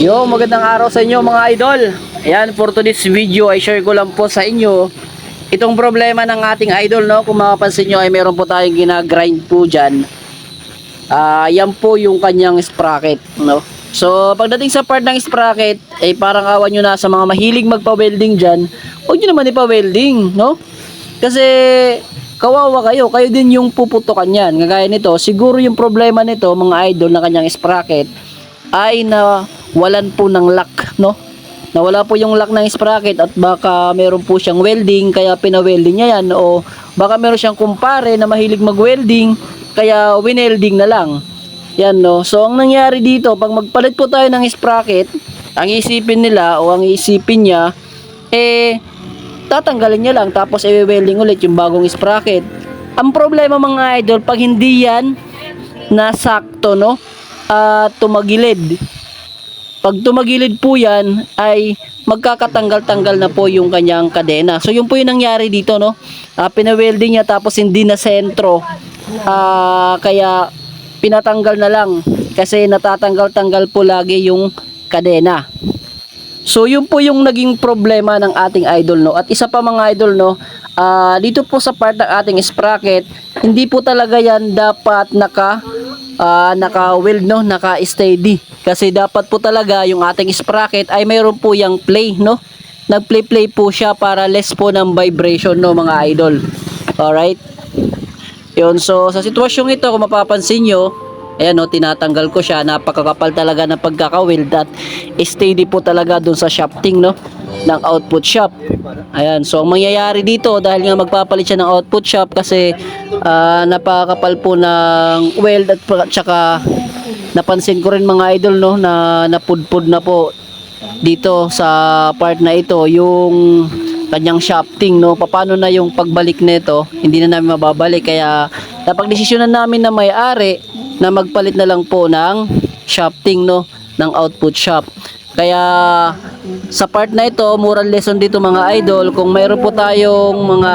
Yo, magandang araw sa inyo mga idol. Ayan, for today's video ay share ko lang po sa inyo itong problema ng ating idol, no? Kung mapapansin nyo ay meron po tayong ginagrind po dyan. Ah, yan po yung kanyang sprocket, no? So, pagdating sa part ng sprocket, ay parang awan nyo na sa mga mahilig magpa-welding dyan, huwag nyo naman ipa-welding, no? Kasi, kawawa kayo, kayo din yung puputukan yan. Kagaya nito, siguro yung problema nito, mga idol na kanyang sprocket, ay na walan po ng lock, no? Nawala po yung lock ng sprocket at baka meron po siyang welding kaya pina-welding niya yan o baka meron siyang kumpare na mahilig mag-welding kaya winelding na lang. Yan no. So ang nangyari dito, pag magpalit po tayo ng sprocket, ang isipin nila o ang isipin niya eh tatanggalin niya lang tapos i-welding ulit yung bagong sprocket. Ang problema mga idol, pag hindi yan nasakto no, at tumagilid. Pag tumagilid po yan, ay magkakatanggal-tanggal na po yung kanyang kadena. So, yun po yung nangyari dito, no? Uh, pina-welding niya tapos hindi na sentro. Ah, kaya, pinatanggal na lang. Kasi natatanggal-tanggal po lagi yung kadena. So, yun po yung naging problema ng ating idol, no? At isa pa mga idol, no? ah, dito po sa part ng ating sprocket, hindi po talaga yan dapat naka ah, naka-weld no, naka-steady. Kasi dapat po talaga yung ating sprocket ay mayroon po yung play no. Nag-play-play po siya para less po ng vibration no mga idol. Alright? Yun, so sa sitwasyong ito kung mapapansin nyo, ayan no, tinatanggal ko siya. Napakakapal talaga ng pagkaka-weld at steady po talaga dun sa shafting no ng output shop. Ayan, so ang mangyayari dito dahil nga magpapalit siya ng output shop kasi ah, napakapal po ng weld at tsaka napansin ko rin mga idol no na napudpud na po dito sa part na ito yung kanyang shafting no paano na yung pagbalik nito hindi na namin mababalik kaya napagdesisyonan namin na may-ari na magpalit na lang po ng shafting no ng output shop kaya sa part na ito, moral lesson dito mga idol, kung mayroon po tayong mga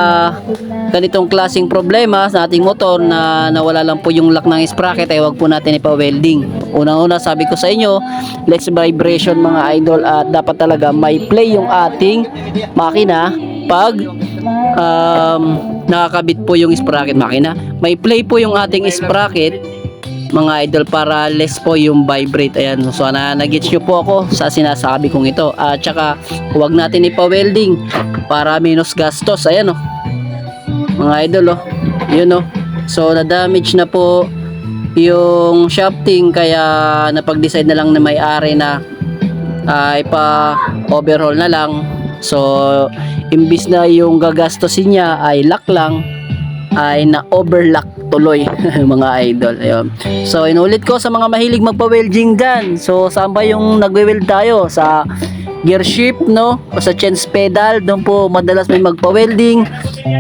ganitong klasing problema sa ating motor na nawala lang po yung lock ng sprocket ay wag po natin ipa-welding. Unang-una sabi ko sa inyo, less vibration mga idol at dapat talaga may play yung ating makina pag um, nakakabit po yung sprocket makina. May play po yung ating sprocket mga idol para less po yung vibrate. Ayan so na nagets nyo po ako sa sinasabi kong ito. At saka huwag natin ipa-welding para minus gastos. Ayan oh. Mga idol oh. Yun oh. So na damage na po yung shafting kaya napag-decide na lang na may-ari na ay pa overhaul na lang. So imbis na yung gagastosin niya ay lock lang ay na overlock tuloy mga idol ayun. So inulit ko sa mga mahilig magpa-welding dyan. So saan ba yung nagwe-weld tayo? Sa gear shift no? O sa change pedal doon po madalas may magpa-welding.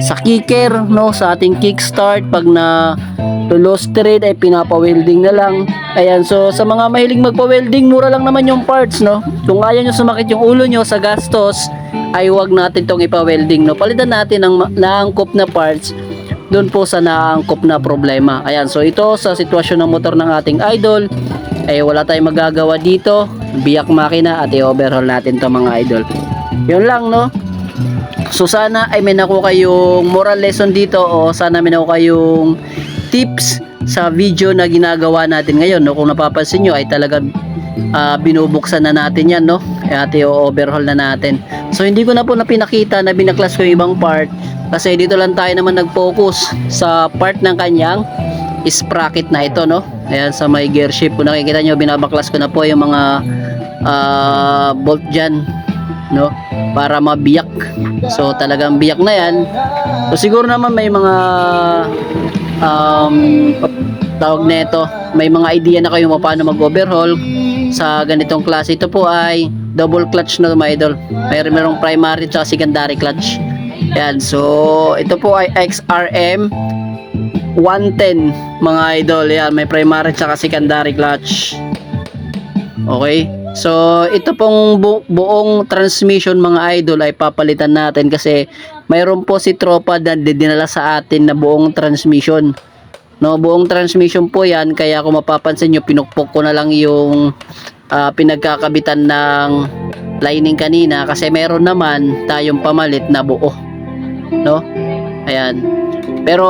Sa kicker no? Sa ating kickstart pag na tulo straight ay pinapa-welding na lang. Ayan so sa mga mahilig magpa-welding mura lang naman yung parts no? Kung ayaw nyo sumakit yung ulo nyo sa gastos ay wag natin tong ipa-welding no? Palitan natin ng naangkop na parts doon po sa naangkop na problema. Ayan, so ito sa sitwasyon ng motor ng ating idol, ay wala tayong magagawa dito. Biyak makina at i-overhaul natin to mga idol. Yun lang, no? So sana ay may nakuha kayong moral lesson dito o sana may nakuha kayong tips sa video na ginagawa natin ngayon. No? Kung napapansin nyo ay talagang ah, binubuksan na natin yan. No? At i-overhaul na natin. So hindi ko na po na pinakita na binaklas ko yung ibang part kasi dito lang tayo naman nag-focus sa part ng kanyang sprocket na ito no? Ayan sa may gear shift kung nakikita nyo binabaklas ko na po yung mga ah, bolt dyan no? Para mabiyak. So talagang biyak na yan. So siguro naman may mga um, tawag na ito. May mga idea na kayo paano mag overhaul sa ganitong klase. Ito po ay double clutch na mga idol. May merong primary at secondary clutch yan so ito po ay XRM 110 mga idol yan may primary at secondary clutch Okay? So, ito pong bu- buong transmission mga idol ay papalitan natin kasi mayroon po si tropa na dinala sa atin na buong transmission. No, buong transmission po 'yan kaya kung mapapansin niyo pinukpok ko na lang yung ah, pinagkakabitan ng lining kanina kasi meron naman tayong pamalit na buo no? Ayan. Pero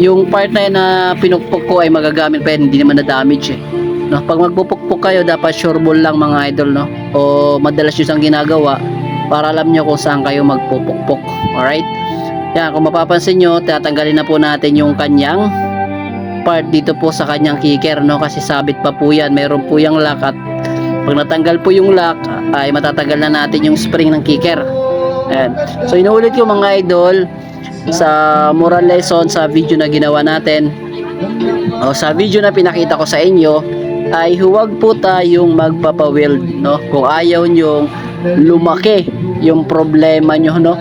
yung part na yun na pinukpok ko ay magagamit pa yan hindi naman na damage eh. No? Pag magpupukpok kayo dapat sure ball lang mga idol no? O madalas yung isang ginagawa para alam nyo kung saan kayo magpupukpok alright? Yan kung mapapansin nyo tatanggalin na po natin yung kanyang part dito po sa kanyang kicker no? Kasi sabit pa po yan. Meron po yung lock at pag natanggal po yung lock ay matatanggal na natin yung spring ng kicker Ayan. so inuulit ko mga idol sa moral lesson sa video na ginawa natin. O sa video na pinakita ko sa inyo ay huwag po tayong magpapaweld no? Kung ayaw nyo lumaki yung problema nyo no?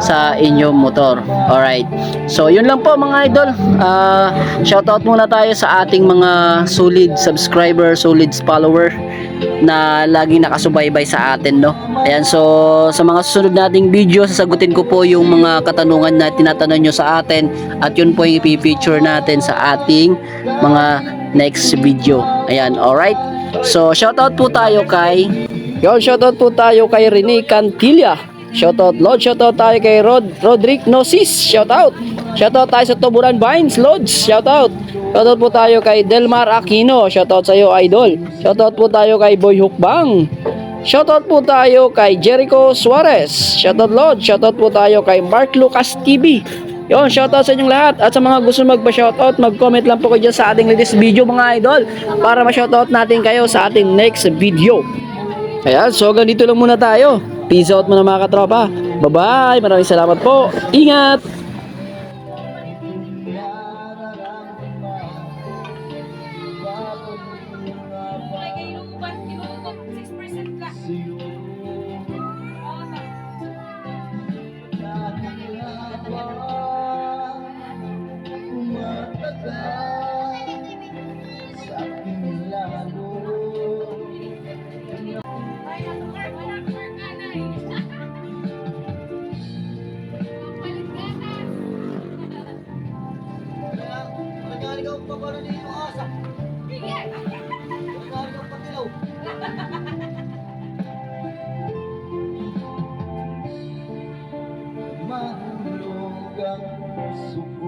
Sa inyong motor. Alright. So yun lang po mga idol. Ah, shoutout muna tayo sa ating mga solid subscriber solid follower na laging nakasubaybay sa atin no ayan so sa mga susunod nating video sasagutin ko po yung mga katanungan na tinatanong nyo sa atin at yun po yung ipipicture natin sa ating mga next video ayan alright so shoutout po tayo kay Yo, shoutout po tayo kay Rene Cantilla. Shoutout Lord, shoutout tayo kay Rod Rodrick Nosis. Shoutout. Shoutout tayo sa Tuburan Vines Lodge. Shoutout. Shoutout po tayo kay Delmar Aquino. Shoutout sa iyo, idol. Shoutout po tayo kay Boy Hukbang. Shoutout po tayo kay Jericho Suarez. Shoutout Lord. Shoutout po tayo kay Mark Lucas TV. Yon, shoutout sa inyong lahat at sa mga gusto magpa-shoutout, mag-comment lang po kayo dyan sa ating latest video mga idol para ma-shoutout natin kayo sa ating next video. Ayan, so ganito lang muna tayo. Peace out muna mga katropa. Bye-bye. Maraming salamat po. Ingat! Sige. Mahulog ang puso